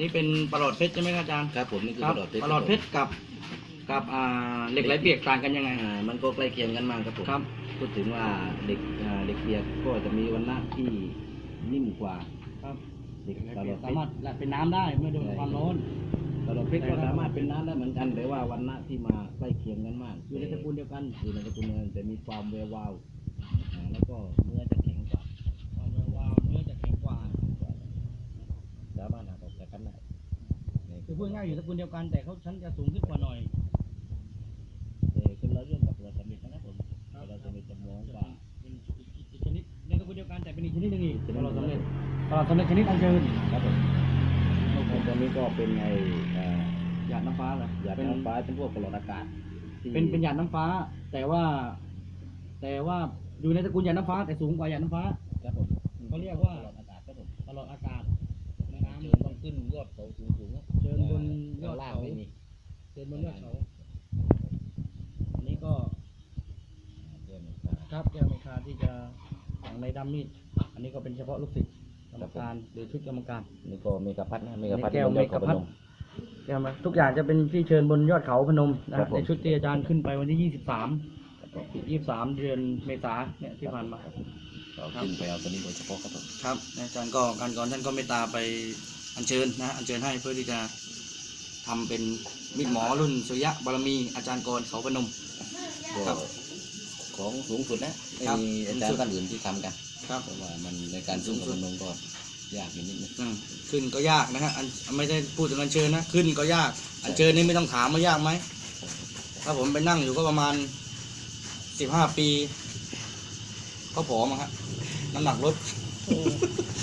นี่เป็นปลอดเพชรใช่ไหมครับอาจารย์ครับผมนี่คือครัปลอดเพชรปลอดเพชรกับ กับอ่าเหล็กไหลเปียกต่างกันยังไง อ่ามันก็ใกล้เคียงกันมากครับผมครับ พูดถึงว่าเด็กอ่าเด็กเปียกก็จะมีวันณะที่นิ่มกว่าครับเด็กปลอดเพสามารชถรเป็นน้ำได้เมื่อโดนความร้อนปลอดเพชรก็สามารถเป็นน้ำได้เหมือนกันแต่ว่าวันณะที่มาใกล้เคียงกันมากอยู่ในตระกูลเดียวกันอยู่ในตระกูลเดียวกันแต่มีความแวววาวอ่าแล้วก็เนื้อจะแข็งกว่า ความแวววาวเนื้อจะแข็งกว่า สามารถหักออกจากกันได้ คือพูดง่ายๆอยู่ตระกูลเดียวกันแต่เขาชั้นจะสูงขึ้นกว่าหน่อยแต่คนละเรื่องกับเราสมิธนะครับผมเราสมิธจะมองว่าเป็นอีกชนิดในตระกูลเดียวกันแต่เป็นอีกชนิดหนึงอีกชนิดหนึ่งตลอดสำเร็จตลอดสำเร็จชนิดอัญเชิญครับผมตัวนี้ก็เป็นไงอ่าหยาดน้ำฟ้าเหรอหยาดเป็นน้ำฟ้าเป็นพวกปลอดอากาศที่เป็นเป็นหยาดน้ำฟ้า แต่ว่า แต่ว่าอยู่ในตระกูลหยาดน้ำฟ้าแต่สูงกว่าหยาดน้ำฟ้าครับผมเขาเรียกว่าปลอดอากาศครับผมตลอดอากาศ ขึ้นยอดเขาสูงสูงๆเชิญบนยอดล่างเขาไม่มีเดินบนยอดเขาอันนี้ก็เดินมาครับแก้วเมคาที่จะฝังในดัมมีดอันนี้ก็เป็นเฉพาะลูกศิษย์กรรมการหรือชุดกรรมการนี่ก็เมกะพัดนะเมกะพัดแก้วบนยอดเขาเมกะพัดพนมใช่ไหมทุกอย่างจะเป็นที่เชิญบนยอดเขาพนมนะครัฮะบผมในชุดที่อาจารย์ขึ้นไปวันที่23 23เดือนเมษาเนี่ยที่ผ่านมาเราขึ้นไปเอาตัวนี้โดยเฉพาะครับผมครับอาจารย์ก็การก่อนท่านก็เมตตาไป อัญเชิญนะอัญเชิญให้เพื่อที่จะทำเป็นมีดหมอรุ่นสุริยะบารมีอาจารย์กรเขาพนมครัก็บของสูงสุดนะไม่ครับมีอาจารย์ท่านอื่นที่ทำกันครับเพราะว่ามันในการสู้กับพนมก็ยากอยู่นิดนึงอืมขึ้นก็ยากนะฮะอันไม่ได้พูดถึงอัญเชิญนะขึ้นก็ยากอัญเชิญนี่ไม่ต้องถามว่ายากไหมถ้าผมไปนั่งอยู่ก็ประมาณสิบห้าปี ก็ผอมอะฮะน้ำหนักลด